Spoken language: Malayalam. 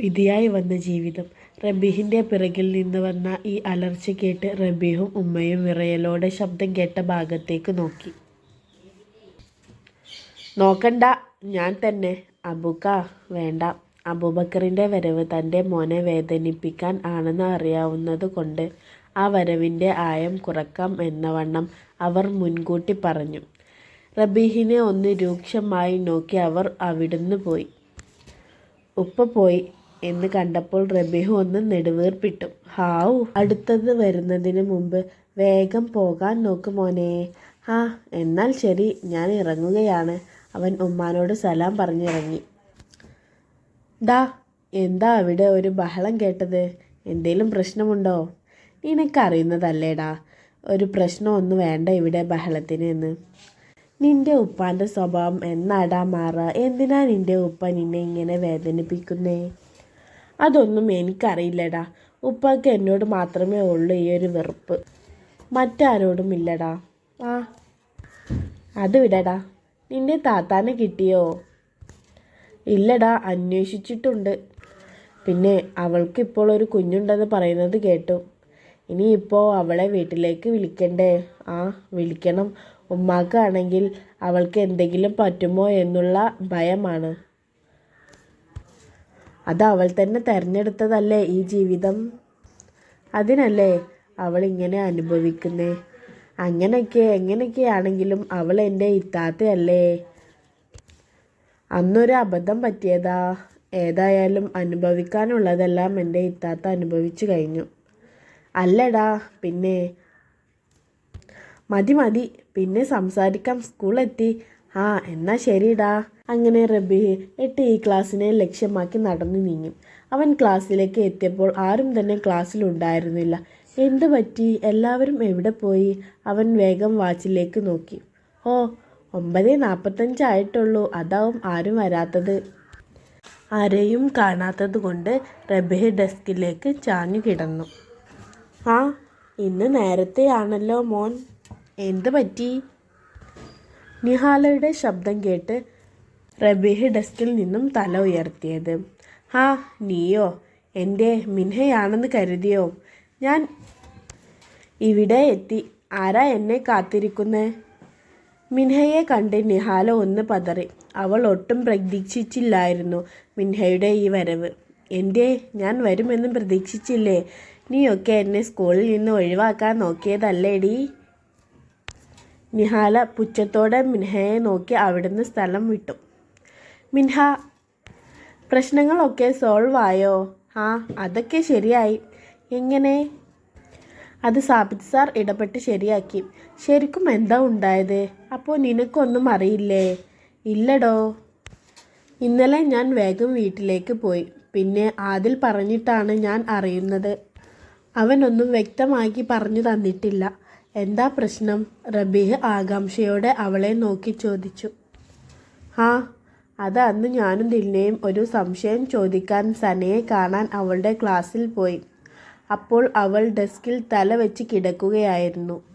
വിധിയായി വന്ന ജീവിതം. റബീഹിന്റെ പിറകിൽ നിന്ന് വന്ന ഈ അലർച്ച കേട്ട് റബീഹും ഉമ്മയും വിറയലോടെ ശബ്ദം കേട്ട ഭാഗത്തേക്ക് നോക്കി. നോക്കണ്ട ഞാൻ തന്നെ. അബുക്ക വേണ്ട. അബൂബക്കറിന്റെ വരവ് തന്റെ മോനെ വേദനിപ്പിക്കാൻ ആണെന്ന് അറിയാവുന്നത് കൊണ്ട് ആ വരവിന്റെ ആയം കുറക്കാം എന്നവണ്ണം അവർ മുൻകൂട്ടി പറഞ്ഞു. റബീഹിനെ ഒന്ന് രൂക്ഷമായി നോക്കി അവർ അവിടുന്ന് പോയി. ഉപ്പ പോയി. എന്ന് കണ്ടപ്പോൾ റബീഹു ഒന്ന് നെടുവീർപ്പിട്ടു. ഹാവു അടുത്തത് വരുന്നതിന് മുമ്പ് വേഗം പോകാൻ നോക്ക് മോനെ. ആ എന്നാൽ ശരി ഞാൻ ഇറങ്ങുകയാണ്. അവൻ ഉമ്മാനോട് സലാം പറഞ്ഞിറങ്ങി. ഡാ എന്താ അവിടെ ഒരു ബഹളം കേട്ടത്? എന്തേലും പ്രശ്നമുണ്ടോ? നിനക്കറിയുന്നതല്ലേടാ ഒരു പ്രശ്നമൊന്നും വേണ്ട ഇവിടെ ബഹളത്തിന് എന്ന്. നിന്റെ ഉപ്പാന്റെ സ്വഭാവം എന്നാടാ മാറുക എന്തിനാ നിന്റെ ഉപ്പ നിന്നെ ഇങ്ങനെ വേദനിപ്പിക്കുന്നേ? അതൊന്നും എനിക്കറിയില്ലടാ. ഉപ്പാക്ക് എന്നോട് മാത്രമേ ഉള്ളൂ ഈ ഒരു വെറുപ്പ്. മറ്റാരോടും ഇല്ലടാ. ആ. അത് വിടടാ. നിന്റെ താത്താനെ കിട്ടിയോ? ഇല്ലടാ അന്വേഷിച്ചിട്ടുണ്ട്. പിന്നെ അവൾക്ക് ഇപ്പോൾ ഒരു കുഞ്ഞുണ്ടെന്ന് പറയുന്നത് കേട്ടു. ഇനിയിപ്പോൾ അവളെ വീട്ടിലേക്ക് വിളിക്കണ്ടേ? ആ വിളിക്കണം. ഉമ്മാക്കാണെങ്കിൽ അവൾക്ക് എന്തെങ്കിലും പറ്റുമോ എന്നുള്ള ഭയമാണ്. അത് അവൾ തന്നെ തിരഞ്ഞെടുത്തതല്ലേ ഈ ജീവിതം? അതിനല്ലേ അവൾ ഇങ്ങനെ അനുഭവിക്കുന്നേ? അങ്ങനെയൊക്കെ എങ്ങനെയൊക്കെയാണെങ്കിലും അവൾ എന്റെ ഇത്താത്തയല്ലേ? അന്നൊരു അബദ്ധം പറ്റിയതാ. ഏതായാലും അനുഭവിക്കാനുള്ളതെല്ലാം എന്റെ ഇത്താത്ത അനുഭവിച്ചു കഴിഞ്ഞു. അല്ലടാ പിന്നെ മതി മതി. പിന്നെ സംസാരിക്കാം. സ്കൂളെത്തി. ആ എന്നാ ശരിടാ. അങ്ങനെ റബി എട്ട് ഈ ക്ലാസ്സിനെ ലക്ഷ്യമാക്കി നടന്നു നീങ്ങി. അവൻ ക്ലാസ്സിലേക്ക് എത്തിയപ്പോൾ ആരും തന്നെ ക്ലാസ്സിലുണ്ടായിരുന്നില്ല എന്തു പറ്റി? എല്ലാവരും എവിടെ പോയി? അവൻ വേഗം വാച്ചിലേക്ക് നോക്കി. ഓ ഒമ്പത് നാൽപ്പത്തഞ്ചായിട്ടുള്ളൂ അതാവും ആരും വരാത്തത്. ആരെയും കാണാത്തത് കൊണ്ട് റബിഹ് ഡെസ്കിലേക്ക് ചാഞ്ഞു കിടന്നു. ആ ഇന്ന് നേരത്തെയാണല്ലോ മോൻ. എന്ത് പറ്റി? നിഹാലയുടെ ശബ്ദം കേട്ട് റബീഹ് ഡെസ്കിൽ നിന്നും തല ഉയർത്തിയത്. ഹാ നീയോ? എന്റെ മിൻഹയാണെന്ന് കരുതിയോ? ഞാൻ ഇവിടെ എത്തി. ആരാ എന്നെ കാത്തിരിക്കുന്നേ? മിൻഹയെ കണ്ട് നിഹാല ഒന്ന് പതറി. അവൾ ഒട്ടും പ്രതീക്ഷിച്ചില്ലായിരുന്നു മിൻഹയുടെ ഈ വരവ്. എന്റെ ഞാൻ വരുമെന്നും പ്രതീക്ഷിച്ചില്ലേ? നീയൊക്കെ എന്നെ സ്കൂളിൽ നിന്ന് ഒഴിവാക്കാൻ നോക്കിയതല്ലേടി? നിഹാല പുച്ഛത്തോടെ മിൻഹയെ നോക്കി അവിടുന്ന് സ്ഥലം വിട്ടു. മിൻഹ പ്രശ്നങ്ങളൊക്കെ സോൾവ് ആയോ? ആ അതൊക്കെ ശരിയായി. എങ്ങനെ? അത് സാബിത് സാർ ഇടപെട്ട് ശരിയാക്കി. ശരിക്കും എന്താ ഉണ്ടായത്? അപ്പോൾ നിനക്കൊന്നും അറിയില്ലേ? ഇല്ലടോ. ഇന്നലെ ഞാൻ വേഗം വീട്ടിലേക്ക് പോയി. പിന്നെ ആദിൽ പറഞ്ഞിട്ടാണ് ഞാൻ അറിയുന്നത്. അവനൊന്നും വ്യക്തമാക്കി പറഞ്ഞു തന്നിട്ടില്ല. എന്താ പ്രശ്നം? റബീഹ് ആകാംക്ഷയോടെ അവളെ നോക്കി ചോദിച്ചു. ആ അത് അന്ന് ഞാനും ദിൽനയും ഒരു സംശയം ചോദിക്കാൻ സനയെ കാണാൻ അവളുടെ ക്ലാസ്സിൽ പോയി. അപ്പോൾ അവൾ ഡെസ്കിൽ തല വെച്ച് കിടക്കുകയായിരുന്നു.